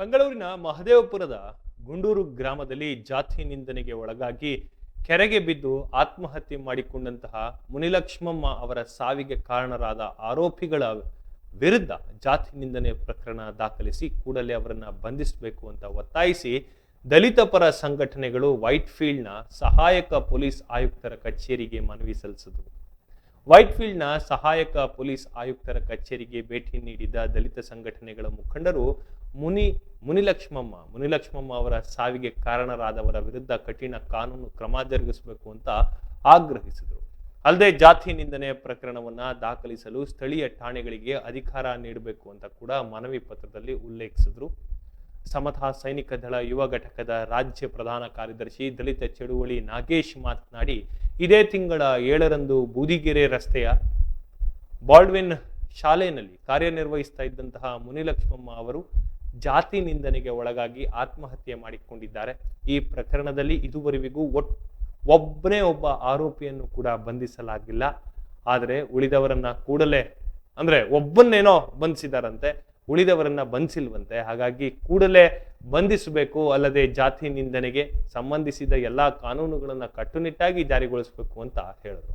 ಬೆಂಗಳೂರಿನ ಮಹದೇವಪುರದ ಗುಂಡೂರು ಗ್ರಾಮದಲ್ಲಿ ಜಾತಿ ನಿಂದನೆಗೆ ಒಳಗಾಗಿ ಕೆರೆಗೆ ಬಿದ್ದು ಆತ್ಮಹತ್ಯೆ ಮಾಡಿಕೊಂಡಂತಹ ಮುನಿಲಕ್ಷ್ಮಮ್ಮ ಅವರ ಸಾವಿಗೆ ಕಾರಣರಾದ ಆರೋಪಿಗಳ ವಿರುದ್ಧ ಜಾತಿ ನಿಂದನೆ ಪ್ರಕರಣ ದಾಖಲಿಸಿ ಕೂಡಲೇ ಅವರನ್ನು ಬಂಧಿಸಬೇಕು ಅಂತ ಒತ್ತಾಯಿಸಿ ದಲಿತ ಪರ ಸಂಘಟನೆಗಳು ವೈಟ್ ಫೀಲ್ಡ್ನ ಸಹಾಯಕ ಪೊಲೀಸ್ ಆಯುಕ್ತರ ಕಚೇರಿಗೆ ಮನವಿ ಸಲ್ಲಿಸಿದವು. ವೈಟ್ಫೀಲ್ಡ್ನ ಸಹಾಯಕ ಪೊಲೀಸ್ ಆಯುಕ್ತರ ಕಚೇರಿಗೆ ಭೇಟಿ ನೀಡಿದ ದಲಿತ ಸಂಘಟನೆಗಳ ಮುಖಂಡರು ಮುನಿ, ಮುನಿಲಕ್ಷ್ಮಮ್ಮ ಮುನಿಲಕ್ಷ್ಮಮ್ಮ ಅವರ ಸಾವಿಗೆ ಕಾರಣರಾದವರ ವಿರುದ್ಧ ಕಠಿಣ ಕಾನೂನು ಕ್ರಮ ಜರುಗಿಸಬೇಕು ಅಂತ ಆಗ್ರಹಿಸಿದರು. ಅಲ್ಲದೆ ಜಾತಿ ನಿಂದನೆ ಪ್ರಕರಣವನ್ನ ದಾಖಲಿಸಲು ಸ್ಥಳೀಯ ಠಾಣೆಗಳಿಗೆ ಅಧಿಕಾರ ನೀಡಬೇಕು ಅಂತ ಕೂಡ ಮನವಿ ಪತ್ರದಲ್ಲಿ ಉಲ್ಲೇಖಿಸಿದ್ರು. ಸಮತಾ ಸೈನಿಕ ದಳ ಯುವ ಘಟಕದ ರಾಜ್ಯ ಪ್ರಧಾನ ಕಾರ್ಯದರ್ಶಿ ದಲಿತ ಚಳುವಳಿ ನಾಗೇಶ್ ಮಾತನಾಡಿ, ಇದೇ ತಿಂಗಳ ಏಳರಂದು ಬೂದಿಗೆರೆ ರಸ್ತೆಯ ಬಾಲ್ಡ್ವಿನ್ ಶಾಲೆಯಲ್ಲಿ ಕಾರ್ಯನಿರ್ವಹಿಸ್ತಾ ಇದ್ದಂತಹ ಮುನಿಲಕ್ಷ್ಮಮ್ಮ ಅವರು ಜಾತಿ ನಿಂದನೆಗೆ ಒಳಗಾಗಿ ಆತ್ಮಹತ್ಯೆ ಮಾಡಿಕೊಂಡಿದ್ದಾರೆ. ಈ ಪ್ರಕರಣದಲ್ಲಿ ಇದುವರೆಗೂ ಒಟ್ ಒಬ್ಬನೇ ಒಬ್ಬ ಆರೋಪಿಯನ್ನು ಕೂಡ ಬಂಧಿಸಲಾಗಿಲ್ಲ. ಆದರೆ ಉಳಿದವರನ್ನ ಕೂಡಲೇ, ಅಂದ್ರೆ ಒಬ್ಬನ್ನೇನೋ ಬಂಧಿಸಿದಾರಂತೆ. ಉಳಿದವರನ್ನ ಬಂಧಿಸಿಲ್ವಂತೆ. ಹಾಗಾಗಿ ಕೂಡಲೇ ಬಂಧಿಸಬೇಕು ಅಲ್ಲದೆ ಜಾತಿ ನಿಂದನೆಗೆ ಸಂಬಂಧಿಸಿದ ಎಲ್ಲ ಕಾನೂನುಗಳನ್ನು ಕಟ್ಟುನಿಟ್ಟಾಗಿ ಜಾರಿಗೊಳಿಸಬೇಕು ಅಂತ ಹೇಳಿದರು.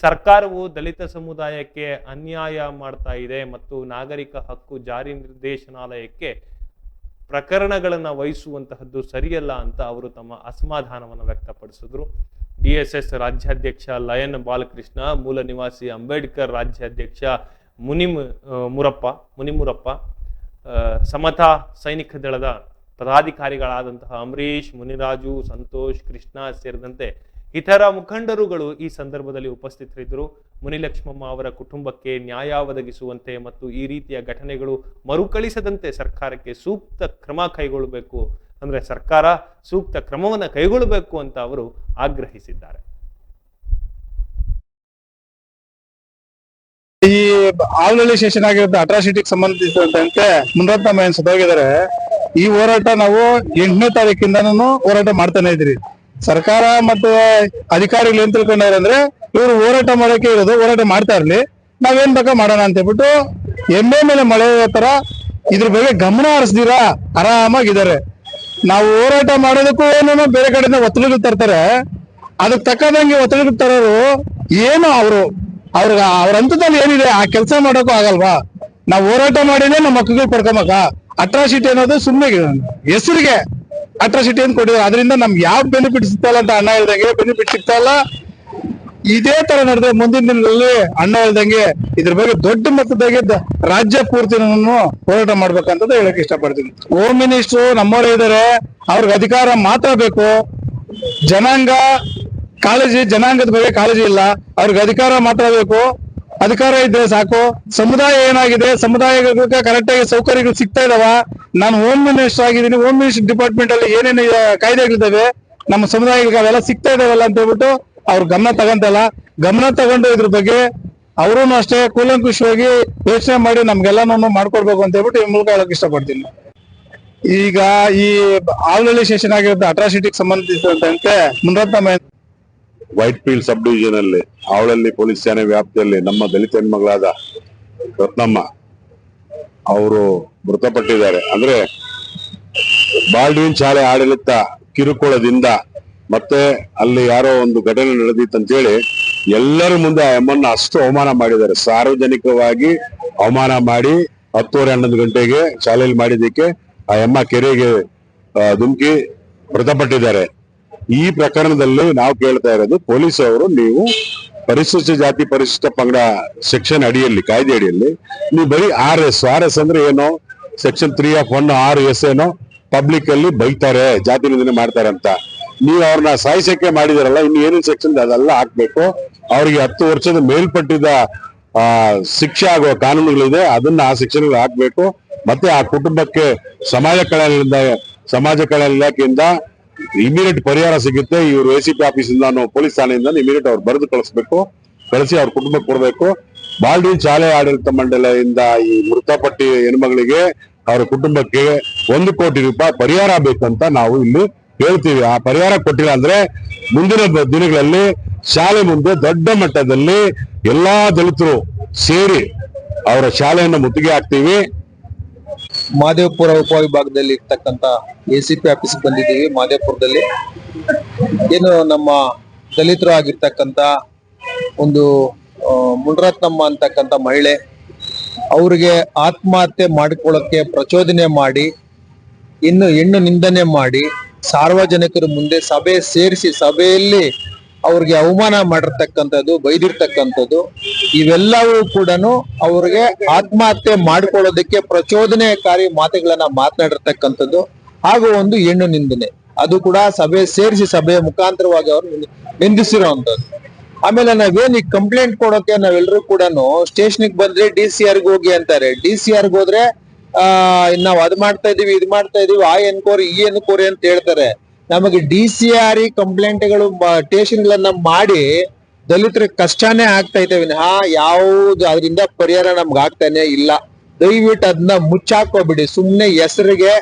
ಸರ್ಕಾರವು ದಲಿತ ಸಮುದಾಯಕ್ಕೆ ಅನ್ಯಾಯ ಮಾಡ್ತಾ ಇದೆ ಮತ್ತು ನಾಗರಿಕ ಹಕ್ಕು ಜಾರಿ ನಿರ್ದೇಶನಾಲಯಕ್ಕೆ ಪ್ರಕರಣಗಳನ್ನು ವಹಿಸುವಂತಹದ್ದು ಸರಿಯಲ್ಲ ಅಂತ ಅವರು ತಮ್ಮ ಅಸಮಾಧಾನವನ್ನು ವ್ಯಕ್ತಪಡಿಸಿದ್ರು. ಡಿಎಸ್ಎಸ್ ರಾಜ್ಯಾಧ್ಯಕ್ಷ ಲಯನ್ ಬಾಲಕೃಷ್ಣ, ಮೂಲ ನಿವಾಸಿ ಅಂಬೇಡ್ಕರ್ ರಾಜ್ಯಾಧ್ಯಕ್ಷ ಮುನಿಮ್ ಮುರಪ್ಪ, ಮುನಿಮುರಪ್ಪ ಸಮತಾ ಸೈನಿಕ ದಳದ ಪದಾಧಿಕಾರಿಗಳಾದಂತಹ ಅಂಬರೀಶ್ ಮುನಿರಾಜು, ಸಂತೋಷ್, ಕೃಷ್ಣ ಸೇರಿದಂತೆ ಇತರ ಮುಖಂಡರುಗಳು ಈ ಸಂದರ್ಭದಲ್ಲಿ ಉಪಸ್ಥಿತರಿದ್ದರು. ಮುನಿಲಕ್ಷ್ಮಮ್ಮ ಅವರ ಕುಟುಂಬಕ್ಕೆ ನ್ಯಾಯ ಒದಗಿಸುವಂತೆ ಮತ್ತು ಈ ರೀತಿಯ ಘಟನೆಗಳು ಮರುಕಳಿಸದಂತೆ ಸರ್ಕಾರಕ್ಕೆ ಸೂಕ್ತ ಕ್ರಮ ಕೈಗೊಳ್ಳಬೇಕು. ಅಂದರೆ ಸರ್ಕಾರ ಸೂಕ್ತ ಕ್ರಮವನ್ನು ಕೈಗೊಳ್ಳಬೇಕು ಅಂತ ಅವರು ಆಗ್ರಹಿಸಿದ್ದಾರೆ. ಈ ಆಲ್ನಳ್ಳಿ ಸ್ಟೇಷನ್ ಆಗಿರುತ್ತೆ ಅಟ್ರಾಸಿಟಿಗೆ ಸಂಬಂಧಿಸಿದಂತೆ ಮುನರತ್ನ ಏನ್ ಸದೋಗಿದ್ದಾರೆ ಈ ಹೋರಾಟ ನಾವು ಎಂಟನೇ ತಾರೀಕಿಂದನೂ ಹೋರಾಟ ಮಾಡ್ತಾನೆ ಇದ್ರಿ ಸರ್ಕಾರ ಮತ್ತೆ ಅಧಿಕಾರಿಗಳು ಏನ್ ತಿಳ್ಕೊಂಡವ್ರೆ ಅಂದ್ರೆ ಇವರು ಹೋರಾಟ ಮಾಡೋಕೆ ಇರೋದು, ಹೋರಾಟ ಮಾಡ್ತಾ ಇರ್ಲಿ. ನಾವೇನ್ ಬೇಕಾ ಮಾಡೋಣ ಅಂತ ಹೇಳ್ಬಿಟ್ಟು ಎಮ್ಮೆ ಮೇಲೆ ಮಳೆ ತರ ಇದ್ರ ಬಗ್ಗೆ ಗಮನ ಹರಿಸ್ದಿರಾ? ಆರಾಮಾಗಿದ್ದಾರೆ. ನಾವು ಹೋರಾಟ ಮಾಡೋದಕ್ಕೂ ಏನೇನೋ ಬೇರೆ ಕಡೆಯಿಂದ ಒತ್ತಡಗಳು ತರ್ತಾರೆ. ಅದಕ್ಕೆ ತಕ್ಕದಂಗೆ ಒತ್ತಡಗಳು ತರೋರು ಏನು ಅವರು? ಅವ್ರಿಗೆ ಅವ್ರ ಹಂತದಲ್ಲಿ ಏನಿದೆ, ಆ ಕೆಲಸ ಮಾಡೋಕ್ಕೂ ಆಗಲ್ವಾ? ನಾವು ಹೋರಾಟ ಮಾಡಿದ್ರೆ ನಮ್ಮ ಮಕ್ಕಳಿಗೆ ಪಡ್ಕೊಬೇಕ ಅಟ್ರಾಸಿಟಿ ಅನ್ನೋದು ಸುಮ್ಮನೆ ಹೆಸರಿಗೆ ಅಟ್ರಾಸಿಟಿ ಅಂತ ಕೊಟ್ಟಿದ್ದಾರೆ. ಅದರಿಂದ ನಮ್ಗೆ ಯಾವ ಬೆನಿಫಿಟ್ ಸಿಗ್ತಲ್ಲ ಅಂತ ಅಣ್ಣ ಹೇಳ್ದಂಗೆ ಬೆನಿಫಿಟ್ ಸಿಗ್ತಾ ಇಲ್ಲ. ಇದೇ ತರ ನಡೆದ್ರೆ ಮುಂದಿನ ದಿನಗಳಲ್ಲಿ ಅಣ್ಣ ಹೇಳ್ದಂಗೆ, ಇದ್ರ ಬಗ್ಗೆ ದೊಡ್ಡ ಮಟ್ಟದಾಗೆ ರಾಜ್ಯ ಪೂರ್ತಿ ಹೋರಾಟ ಮಾಡ್ಬೇಕಂತ ಹೇಳಕ್ ಇಷ್ಟಪಡ್ತೀನಿ. ಹೋಮ್ ಮಿನಿಸ್ಟ್ರು ನಮ್ಮವರೇ ಇದಾರೆ. ಅವ್ರಿಗೆ ಅಧಿಕಾರ ಮಾತ್ರ ಬೇಕು. ಜನಾಂಗ ಕಾಳಜಿ, ಜನಾಂಗದ ಬಗ್ಗೆ ಕಾಳಜಿ ಇಲ್ಲ. ಅವ್ರಿಗೆ ಅಧಿಕಾರ ಮಾತ್ರ ಬೇಕು. ಅಧಿಕಾರ ಇದ್ರೆ ಸಾಕು. ಸಮುದಾಯ ಏನಾಗಿದೆ? ಸಮುದಾಯ ಕರೆಕ್ಟ್ ಆಗಿ ಸೌಕರ್ಯಗಳು ಸಿಗ್ತಾ ಇದಾವ. ನಾನು ಹೋಮ್ ಮಿನಿಸ್ಟರ್ ಆಗಿದ್ದೀನಿ. ಹೋಮ್ ಮಿನಿಸ್ಟರ್ ಡಿಪಾರ್ಟ್ಮೆಂಟ್ ಅಲ್ಲಿ ಏನೇನು ಕಾಯ್ದೆಗಳಿದ್ದಾವೆ? ನಮ್ಮ ಸಮುದಾಯಗಳಿಗೆ ಅವೆಲ್ಲ ಸಿಗ್ತಾ ಇದಾವಲ್ಲ ಅಂತ ಹೇಳ್ಬಿಟ್ಟು ಅವ್ರು ಗಮನ ತಗೊಂತಲ್ಲ ಗಮನ ತಗೊಂಡು ಇದ್ರ ಬಗ್ಗೆ ಅವರು ಅಷ್ಟೇ ಕೂಲಂಕುಷವಾಗಿ ಯೋಚನೆ ಮಾಡಿ ನಮ್ಗೆಲ್ಲಾನು ಮಾಡ್ಕೊಡ್ಬೇಕು ಅಂತ ಹೇಳ್ಬಿಟ್ಟು ಈ ಮೂಲಕ ಹೇಳಕ್ ಇಷ್ಟಪಡ್ತೀನಿ. ಈಗ ಈ ಆಲ್ರೆಡಿ ಸೆಷನ್ ಆಗಿರುತ್ತೆ ಅಟ್ರಾಸಿಟಿಗೆ ಸಂಬಂಧಿಸಿದಂತೆ Munirathna Whitefield sub division ಅಲ್ಲಿ ಅವಳಲ್ಲಿ ಪೊಲೀಸ್ ಠಾಣೆ ವ್ಯಾಪ್ತಿಯಲ್ಲಿ ನಮ್ಮ ದಲಿತ ಹೆಣ್ಮಗಳಾದ ರತ್ನಮ್ಮ ಅವರು ಮೃತಪಟ್ಟಿದ್ದಾರೆ. ಅಂದ್ರೆ ಬಾಲ್ಡ್ವಿನ್ ಶಾಲೆ ಆಡಳಿತ ಕಿರುಕುಳದಿಂದ ಮತ್ತೆ ಅಲ್ಲಿ ಯಾರೋ ಒಂದು ಘಟನೆ ನಡೆದಿತ್ತು ಅಂತೇಳಿ ಎಲ್ಲರ ಮುಂದೆ ಆ ಅಮ್ಮನ್ನ ಅಷ್ಟು ಅವಮಾನ ಮಾಡಿದ್ದಾರೆ. ಸಾರ್ವಜನಿಕವಾಗಿ ಅವಮಾನ ಮಾಡಿ ಹತ್ತುವರೆ ಹನ್ನೊಂದು ಗಂಟೆಗೆ ಶಾಲೆಯಲ್ಲಿ ಮಾಡಿದ್ದಕ್ಕೆ ಆ ಎಮ್ಮ ಕೆರೆಗೆ ಧುಮುಕಿ ಮೃತಪಟ್ಟಿದ್ದಾರೆ. ಈ ಪ್ರಕರಣದಲ್ಲಿ ನಾವು ಕೇಳ್ತಾ ಇರೋದು ಪೊಲೀಸ್ ಅವರು ನೀವು ಪರಿಶಿಷ್ಟ ಜಾತಿ ಪರಿಶಿಷ್ಟ ಪಂಗಡ ಸೆಕ್ಷನ್ ಅಡಿಯಲ್ಲಿ, ಕಾಯ್ದೆ ಅಡಿಯಲ್ಲಿ, ನೀವು ಬರೀ ಆರ್ ಎಸ್ ಆರ್ ಎಸ್ ಅಂದ್ರೆ ಏನು section three of one, R S ಏನೋ ಪಬ್ಲಿಕ್ ಅಲ್ಲಿ ಬೈತಾರೆ, ಜಾತಿ ನಿಂದನೆ ಮಾಡ್ತಾರೆ ಅಂತ. ನೀವು ಅವ್ರನ್ನ ಸಾಯಿಸಕ್ಕೆ ಮಾಡಿದಾರಲ್ಲ, ಇನ್ನು ಏನೇನು ಸೆಕ್ಷನ್ ಅದೆಲ್ಲ ಹಾಕ್ಬೇಕು. ಅವ್ರಿಗೆ ಹತ್ತು ವರ್ಷದ ಮೇಲ್ಪಟ್ಟಿದ ಆ, ಶಿಕ್ಷೆ ಆಗುವ ಕಾನೂನುಗಳಿದೆ, ಅದನ್ನ ಆ ಸೆಕ್ಷನ್ ಹಾಕ್ಬೇಕು. ಮತ್ತೆ ಆ ಕುಟುಂಬಕ್ಕೆ ಸಮಾಜ ಕಲ್ಯಾಣದಿಂದ ಸಮಾಜ ಕಲ್ಯಾಣ ಇಲಾಖೆಯಿಂದ ಇಮಿಡಿಯೇಟ್ ಪರಿಹಾರ ಸಿಗುತ್ತೆ. ಇವರು ಎ ಸಿ ಪಿ ಆಫೀಸಿಂದ ಪೊಲೀಸ್ ಠಾಣೆಯಿಂದ ಇಮಿಡಿಯೇಟ್ ಅವ್ರು ಬರೆದು ಕಳಿಸ್ಬೇಕು. ಕಳಿಸಿ ಅವ್ರ ಕುಟುಂಬಕ್ಕೆ ಕೊಡ್ಬೇಕು. ಬಾಲ್ಡಿನ್ ಶಾಲೆ ಆಡಳಿತ ಮಂಡಳಿಯಿಂದ ಈ ಮೃತಪಟ್ಟಿ ಹೆಣ್ಮಗಳಿಗೆ ಅವರ ಕುಟುಂಬಕ್ಕೆ ಒಂದು ಕೋಟಿ ರೂಪಾಯಿ ಪರಿಹಾರ ಬೇಕಂತ ನಾವು ಇಲ್ಲಿ ಹೇಳ್ತೀವಿ. ಆ ಪರಿಹಾರ ಕೊಟ್ಟಿಲ್ಲ ಅಂದ್ರೆ ಮುಂದಿನ ದಿನಗಳಲ್ಲಿ ಶಾಲೆ ಮುಂದೆ ದೊಡ್ಡ ಮಟ್ಟದಲ್ಲಿ ಎಲ್ಲಾ ದಲಿತರು ಸೇರಿ ಅವರ ಶಾಲೆಯನ್ನು ಮುತ್ತಿಗೆ ಹಾಕ್ತೀವಿ. ಮಾದೇವಪುರ ಉಪವಿಭಾಗದಲ್ಲಿ ಇರ್ತಕ್ಕಂತ ಎ ಸಿ ಪಿ ಆಫೀಸ್ ಬಂದಿದ್ದೀವಿ. ಮಾದೇವಪುರದಲ್ಲಿ ಏನು ನಮ್ಮ ದಲಿತರು ಆಗಿರ್ತಕ್ಕಂತ ಒಂದು ಮುನರತ್ನಮ್ಮ ಅಂತಕ್ಕಂತ ಮಹಿಳೆ ಅವ್ರಿಗೆ ಆತ್ಮಹತ್ಯೆ ಮಾಡಿಕೊಳ್ಳಕ್ಕೆ ಪ್ರಚೋದನೆ ಮಾಡಿ, ಇನ್ನು ಹೆಣ್ಣು ನಿಂದನೆ ಮಾಡಿ, ಸಾರ್ವಜನಿಕರ ಮುಂದೆ ಸಭೆ ಸೇರಿಸಿ, ಸಭೆಯಲ್ಲಿ ಅವ್ರಿಗೆ ಅವಮಾನ ಮಾಡಿರ್ತಕ್ಕಂಥದ್ದು, ಬೈದಿರ್ತಕ್ಕಂಥದ್ದು, ಇವೆಲ್ಲವೂ ಕೂಡ ಅವ್ರಿಗೆ ಆತ್ಮಹತ್ಯೆ ಮಾಡ್ಕೊಳ್ಳೋದಕ್ಕೆ ಪ್ರಚೋದನೆಕಾರಿ ಮಾತುಗಳನ್ನ ಮಾತನಾಡಿರ್ತಕ್ಕಂಥದ್ದು ಹಾಗೂ ಒಂದು ಹೆಣ್ಣು ನಿಂದನೆ. ಅದು ಕೂಡ ಸಭೆ ಸೇರಿಸಿ ಸಭೆಯ ಮುಖಾಂತರವಾಗಿ ಅವರು ನಿಂದಿಸಿರುವಂತದ್ದು ಆಮೇಲೆ ನಾವೇನ್ ಈ ಕಂಪ್ಲೇಂಟ್ ಕೊಡೋಕೆ ನಾವೆಲ್ಲರೂ ಕೂಡ ಸ್ಟೇಷನ್ಗೆ ಬಂದ್ರೆ ಡಿ ಸಿ ಹೋಗಿ ಅಂತಾರೆ. ಡಿ ಸಿ ಆರ್ಗೆ ಹೋದ್ರೆ, ಆ ನಾವ್ ಅದ್ ಮಾಡ್ತಾ ಇದೀವಿ, ಇದ್ ಮಾಡ್ತಾ ಇದೀವಿ, ಆ ಎನ್ಕೋರಿ, ಈ ಎನ್ಕೋರಿ ಅಂತ ಹೇಳ್ತಾರೆ. ನಮಗೆ ಡಿ ಸಿ ಆರ್ ಇ ಕಂಪ್ಲೇಂಟ್ಗಳು ಸ್ಟೇಷನ್ ಗಳನ್ನ ಮಾಡಿ ದಲಿತರ ಕಷ್ಟನೇ ಆಗ್ತಾ ಇದ್ದೇವೆ. ಹಾ ಯಾವ್ದು ಅದರಿಂದ ಪರಿಹಾರ ನಮ್ಗೆ ಆಗ್ತಾನೆ ಇಲ್ಲ. ದಯವಿಟ್ಟು ಅದನ್ನ ಮುಚ್ಚಾಕೋಬಿಡಿ ಸುಮ್ನೆ ಹೆಸರಿಗೆ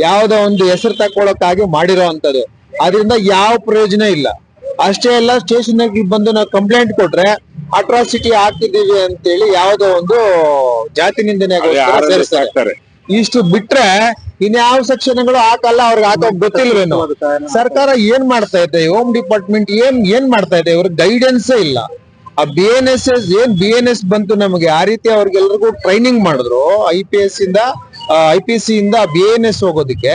ಯಾವ್ದೋ ಒಂದು ಹೆಸರು ತಕೊಳಕ್ಕಾಗಿ ಮಾಡಿರೋ ಅಂತದ್ದು ಅದರಿಂದ ಯಾವ ಪ್ರಯೋಜನ ಇಲ್ಲ. ಅಷ್ಟೇ ಅಲ್ಲ ಸ್ಟೇಷನ್ ಬಂದು ನಾವು ಕಂಪ್ಲೇಂಟ್ ಕೊಟ್ರೆ ಅಟ್ರಾಸಿಟಿ ಆಗ್ತಿದೀವಿ ಅಂತೇಳಿ ಯಾವ್ದೋ ಒಂದು ಜಾತಿ ನಿಂದನೆ ಇಷ್ಟು ಬಿಟ್ರೆ ಇನ್ಯಾವ ಸೆಕ್ಷನ್ಗಳು ಹಾಕಲ್ಲ ಅವ್ರಿಗೆ ಹಾಕೋ ಗೊತ್ತಿಲ್ವೇನು? ಸರ್ಕಾರ ಏನ್ ಮಾಡ್ತಾ ಇದೆ? ಹೋಮ್ ಡಿಪಾರ್ಟ್ಮೆಂಟ್ ಏನ್ ಏನ್ ಮಾಡ್ತಾ ಇದೆ? ಇವ್ರಿಗೆ ಗೈಡೆನ್ಸ್ ಇಲ್ಲ. ಆ ಬಿ ಎನ್ ಎಸ್ ಎಸ್ ಏನ್ ಬಿ ಎನ್ ಎಸ್ ಬಂತು ನಮಗೆ? ಆ ರೀತಿ ಅವ್ರಿಗೆಲ್ರಿಗೂ ಟ್ರೈನಿಂಗ್ ಮಾಡಿದ್ರು ಐ ಪಿ ಎಸ್ ಇಂದ ಐ ಪಿ ಸಿ ಇಂದ ಬಿ ಎನ್ ಎಸ್ ಹೋಗೋದಕ್ಕೆ.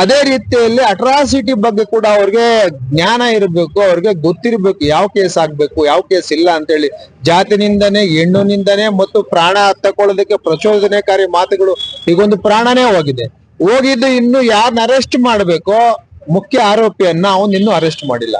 ಅದೇ ರೀತಿಯಲ್ಲಿ ಅಟ್ರಾಸಿಟಿ ಬಗ್ಗೆ ಕೂಡ ಅವ್ರಿಗೆ ಜ್ಞಾನ ಇರಬೇಕು ಅವ್ರಿಗೆ ಗೊತ್ತಿರ್ಬೇಕು ಯಾವ ಕೇಸ್ ಆಗ್ಬೇಕು ಯಾವ ಕೇಸ್ ಇಲ್ಲ ಅಂತೇಳಿ. ಹೇಳಿ ನಿಂದನೆ ಹೆಣ್ಣು ನಿಂದನೆ ಮತ್ತು ಪ್ರಾಣ ತಕೊಳ್ಳೋದಕ್ಕೆ ಪ್ರಚೋದನೆಕಾರಿ ಮಾತುಗಳು ಈಗೊಂದು ಪ್ರಾಣನೇ ಹೋಗಿದೆ. ಹೋಗಿದ್ದು ಇನ್ನು ಯಾರನ್ನ ಅರೆಸ್ಟ್ ಮಾಡಬೇಕು ಮುಖ್ಯ ಆರೋಪಿಯನ್ನ ಅವನ್ ಇನ್ನೂ ಅರೆಸ್ಟ್ ಮಾಡಿಲ್ಲ.